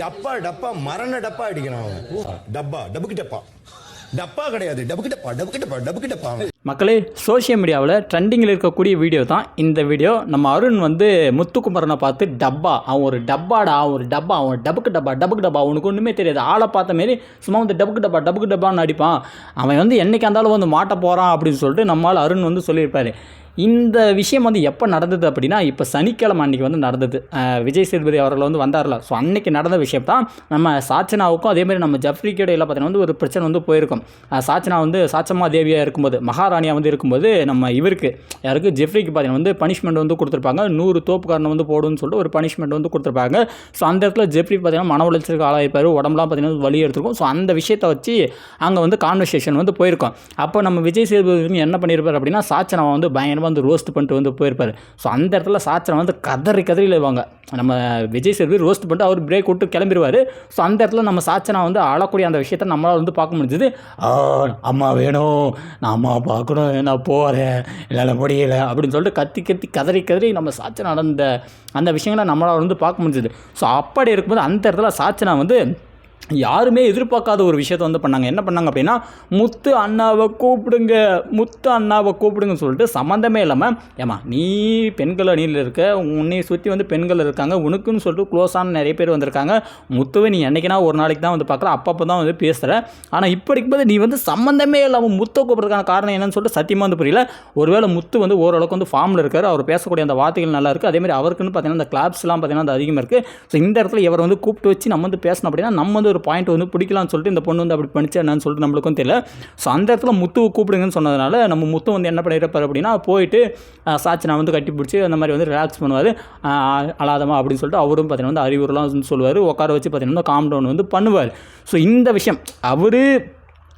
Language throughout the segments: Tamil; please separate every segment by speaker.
Speaker 1: டப்பா டப்பா மரண டப்பா அடிக்கிறான் அவன். டப்பா டபுக்கு டப்பா டப்பா கிடையாது டபுக்கு டப்பா டபுக்கு டப்பா டபுக்கு டப்பா
Speaker 2: மக்களே சோஷியல் மீடியாவில் ட்ரெண்டிங்கில் இருக்கக்கூடிய வீடியோ தான் இந்த வீடியோ நம்ம அருண் வந்து முத்துக்குமரனை பார்த்து டப்பா அவன் ஒரு டப்பாடா அவன் ஒரு டப்பா அவன் டபுக்கு டப்பா டபுக்கு டப்பா அவனுக்கு ஒன்றுமே தெரியாது. ஆளை பார்த்த மாரி சும்மா வந்து டபுக்கு டப்பா டபுக்கு டப்பான்னு அடிப்பான் அவன் வந்து என்னைக்கு இருந்தாலும் வந்து மாட்ட போகிறான் அப்படின்னு சொல்லிட்டு நம்மால் அருண் வந்து சொல்லியிருப்பாரு. இந்த விஷயம் வந்து எப்போ நடந்தது அப்படின்னா இப்போ சனிக்கிழமை அன்றைக்கி வந்து நடந்தது. விஜய் சேதுபதி அவர்கள் வந்து வந்தார்ல. ஸோ அன்னைக்கு நடந்த விஷயம் தான் நம்ம சாச்சனாவுக்கும் அதேமாதிரி நம்ம ஜப்ரிக்கு எல்லாம் பார்த்தீங்கன்னா வந்து ஒரு பிரச்சனை வந்து போயிருக்கும். சாச்சனா வந்து சாச்சம்மா தேவியாக இருக்கும்போது மகாராணியாக வந்து இருக்கும்போது நம்ம இவருக்கு யாருக்கு? ஜெஃப்ரிக்கு பார்த்தீங்கன்னா வந்து பனிஷ்மெண்ட் வந்து கொடுத்துருப்பாங்க. நூறு தோப்புக்காரனை வந்து போடுன்னு சொல்லிட்டு ஒரு பனிஷ்மெண்ட் வந்து கொடுத்துருப்பாங்க. ஸோ அந்த இடத்துல ஜெஃப்ரி பார்த்தீங்கன்னா மன உளைச்சலுக்கு ஆளாயிருப்பார். உடம்புலாம் பார்த்தீங்கன்னா வலி எடுத்துருக்கும். ஸோ அந்த விஷயத்தை வச்சு அங்கே வந்து கான்வர்சேஷன் வந்து போயிருக்கோம். அப்போ நம்ம விஜய் சேதுபதி என்ன பண்ணியிருப்பார் அப்படின்னா சாச்சனாவை வந்து பயங்கரமாக வந்து ரோஸ்ட் பண்ணிட்டு வந்து போயிருப்பார். ஸோ அந்த இடத்துல சாச்சனை வந்து கதறி கதறி எழுவாங்க. நம்ம விஜய் சேதுபதி ரோஸ்ட் பண்ணிட்டு அவர் பிரேக் விட்டு கிளம்பிடுவார் ஸோ அந்த இடத்துல நம்ம சாச்சனா வந்து ஆளக்கூடிய அந்த விஷயத்தை நம்மளால் வந்து பார்க்க முடிஞ்சது. அம்மா வேணும். நான் அம்மா பார்க்கணும். நான் போகிறேன் என்னால் முடியல. அப்படின்னு சொல்லிட்டு கத்தி கத்தி கதறி கதறி நம்ம சாச்சனா நடந்த அந்த விஷயங்களை நம்மளால் வந்து பார்க்க முடிஞ்சது. ஸோ அப்படி இருக்கும்போது அந்த இடத்துல சாச்சனா வந்து யாருமே எதிர்பார்க்காத ஒரு விஷயத்த வந்து பண்ணாங்க. என்ன பண்ணாங்க அப்படின்னா முத்து அண்ணாவை கூப்பிடுங்க முத்து அண்ணாவை கூப்பிடுங்கன்னு சொல்லிட்டு சம்மந்தமே இல்லாமல் ஏமா நீ பெண்கள் அணியில் இருக்க உன்னை சுற்றி வந்து பெண்கள் இருக்காங்க உனக்குன்னு சொல்லிட்டு க்ளோஸான நிறைய பேர் வந்திருக்காங்க. முத்துவை நீ என்றைக்கினா ஒரு நாளைக்கு தான் வந்து பார்க்குற அப்பப்போ தான் வந்து பேசுகிற ஆனால் இப்போ போது நீ வந்து சம்மந்தமே இல்லாமல் முத்தை கூப்பிட்றதுக்கான காரணம் என்னன்னு சொல்லிட்டு சத்தியமாக வந்து புரியல. ஒருவேளை முத்து வந்து ஓரளவுக்கு வந்து ஃபார்மில் இருக்கார் அவர் பேசக்கூடிய அந்த வார்த்தைகள் நல்லா இருக்குது அதேமாதிரி அவருக்குன்னு பார்த்தீங்கன்னா அந்த கிளாப்ஸ்லாம் பார்த்தீங்கன்னா அது அதிகமாக இருக்குது ஸோ இந்த இடத்துல இவர் வந்து கூப்பிட்டு வச்சு நம்ம வந்து பேசணும் அப்படின்னா நம்ம வந்து ஒரு பாயிண்ட் வந்து பிடிக்கலாம்னு சொல்லிட்டு இந்த பொண்ணு வந்து அப்படி பண்ணிச்சா என்னன்னு சொல்லிட்டு நம்மளுக்கும் தெரியல. ஸோ அந்த இடத்துல முத்துவை கூப்பிடுங்கன்னு சொன்னதுனால நம்ம முத்து வந்து என்ன பண்ணிருப்பார் அப்படின்னா போயிட்டு அஹ், நான் வந்து கட்டி பிடிச்சி அந்த மாதிரி வந்து ரிலாக்ஸ் பண்ணுவார். அழாதமா அப்படின்னு சொல்லிட்டு அவரும் பார்த்தீங்கன்னா வந்து அறிவுரெலாம் வந்து சொல்லுவார். உட்கார வச்சு பார்த்தீங்கன்னா காம் டவுன் வந்து பண்ணுவார். ஸோ இந்த விஷயம் அவர்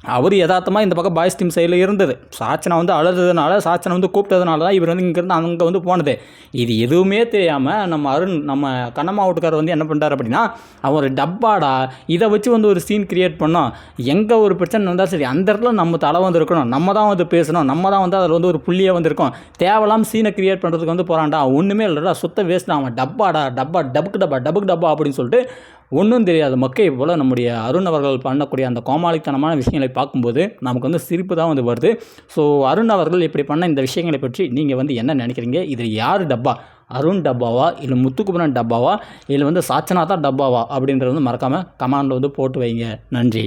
Speaker 2: அவர் யதார்த்தமாக இந்த பக்கம் பாய்ஸ் டீம் சைடில் இருந்தது. சாச்சனை வந்து அழுததுனால சாச்சனை வந்து கூப்பிட்டதுனால தான் இவர் வந்து இங்கேருந்து அங்கே வந்து போனது. இது எதுவுமே தெரியாமல் நம்ம அருண் நம்ம கண்ணம்மா வீட்டுக்காரர் வந்து என்ன பண்ணுறாரு அப்படின்னா அவன் ஒரு டப்பாடா இதை வச்சு வந்து ஒரு சீன் கிரியேட் பண்ணோம். எங்கே ஒரு பிரச்சனை வந்தால் சரி அந்த இடத்துல நம்ம தலை வந்து இருக்கணும் நம்ம தான் வந்து பேசணும். நம்ம தான் வந்து அதில் வந்து ஒரு புள்ளியாக வந்திருக்கோம். தேவையில்லாம சீனை கிரியேட் பண்ணுறதுக்கு வந்து போகிறான்டா ஒன்றுமே இல்லைடா சுத்த வேஸ்ட் அவன் டப்பாடா டப்பா டபுக்கு டப்பா டபுக்கு டப்பா அப்படின்னு சொல்லிட்டு ஒன்றும் தெரியாத மக்கை போல் நம்முடைய அருண் அவர்கள் பண்ணக்கூடிய அந்த கோமாளித்தனமான விஷயங்களை பார்க்கும்போது நமக்கு வந்து சிரிப்பு தான் வந்து வருது. ஸோ அருண் அவர்கள் இப்படி பண்ண இந்த விஷயங்களை பற்றி நீங்கள் வந்து என்ன நினைக்கிறீங்க? இதில் யார் டப்பா? அருண் டப்பாவா? இல்லை முத்துக்குமரன் டப்பாவா? இல்லை வந்து சாச்சனா தான் டப்பாவா? அப்படின்றது வந்து மறக்காமல் கமாண்டில் வந்து போட்டு வைங்க. நன்றி.